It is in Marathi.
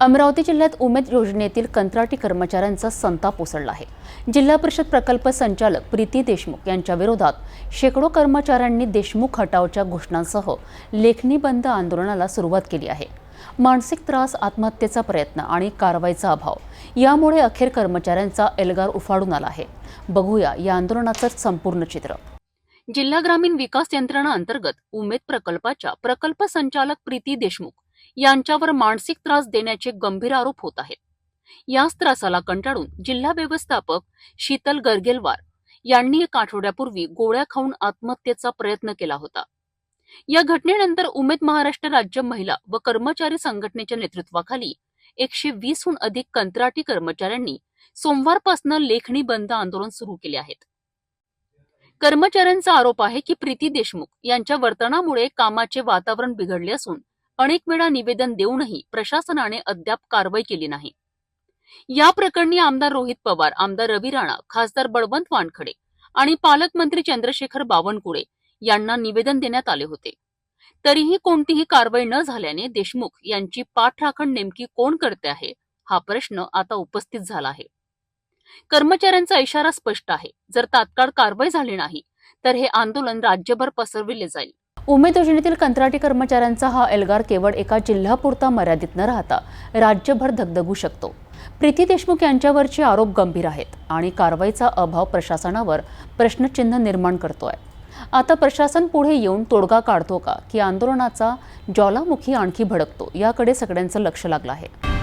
अमरावती जिल्ह्यात उमेद योजनेतील कंत्राटी कर्मचाऱ्यांचा संताप उसळला आहे. जिल्हा परिषद प्रकल्प संचालक प्रीती देशमुख यांच्या विरोधात शेकडो कर्मचाऱ्यांनी देशमुख हटावच्या घोषणांसह लेखनी बंद आंदोलनाला सुरुवात केली आहे. मानसिक त्रास आत्महत्येचा प्रयत्न आणि कारवाईचा अभाव यामुळे अखेर कर्मचाऱ्यांचा एल्गार उफाडून आला आहे. बघूया या आंदोलनाचं संपूर्ण चित्र. जिल्हा ग्रामीण विकास यंत्रणा अंतर्गत उमेद प्रकल्पाच्या प्रकल्प संचालक प्रीती देशमुख यांच्यावर मानसिक त्रास देण्याचे गंभीर आरोप होत आहेत. याच त्रासाला कंटाळून जिल्हा व्यवस्थापक शीतल गर्गेलवार यांनी एक आठवड्यापूर्वी गोळ्या खाऊन आत्महत्येचा प्रयत्न केला होता. या घटनेनंतर उमेद महाराष्ट्र राज्य महिला व कर्मचारी संघटनेच्या नेतृत्वाखाली एकशे वीसहून अधिक कंत्राटी कर्मचाऱ्यांनी सोमवारपासून लेखणी बंद आंदोलन सुरू केले आहेत. कर्मचाऱ्यांचा आरोप आहे की प्रीती देशमुख यांच्या वर्तनामुळे कामाचे वातावरण बिघडले असून अनेक वेळा निवेदन देऊनही प्रशासनाने अद्याप कारवाई केली नाही. या प्रकरणी आमदार रोहित पवार आमदार रवी राणा खासदार बळवंत वानखडे आणि पालकमंत्री चंद्रशेखर बावनकुळे यांना निवेदन देण्यात आले होते. तरीही कोणतीही कारवाई न झाल्याने देशमुख यांची पाठराखण नेमकी कोण करते आहे हा प्रश्न आता उपस्थित झाला आहे. कर्मचाऱ्यांचा इशारा स्पष्ट आहे. जर तात्काळ कारवाई झाली नाही तर हे आंदोलन राज्यभर पसरविले जाईल. उमेद योजनेतील कंत्राटी कर्मचाऱ्यांचा हा एल्गार केवळ एका जिल्ह्यापुरता मर्यादित न राहता राज्यभर धगधगू शकतो. प्रीती देशमुख यांच्यावरचे आरोप गंभीर आहेत आणि कारवाईचा अभाव प्रशासनावर प्रश्नचिन्ह निर्माण करतोय. आता प्रशासन पुढे येऊन तोडगा काढतो का? की आंदोलनाचा ज्वालामुखी आणखी भडकतो? याकडे सगळ्यांचं लक्ष लागलं आहे.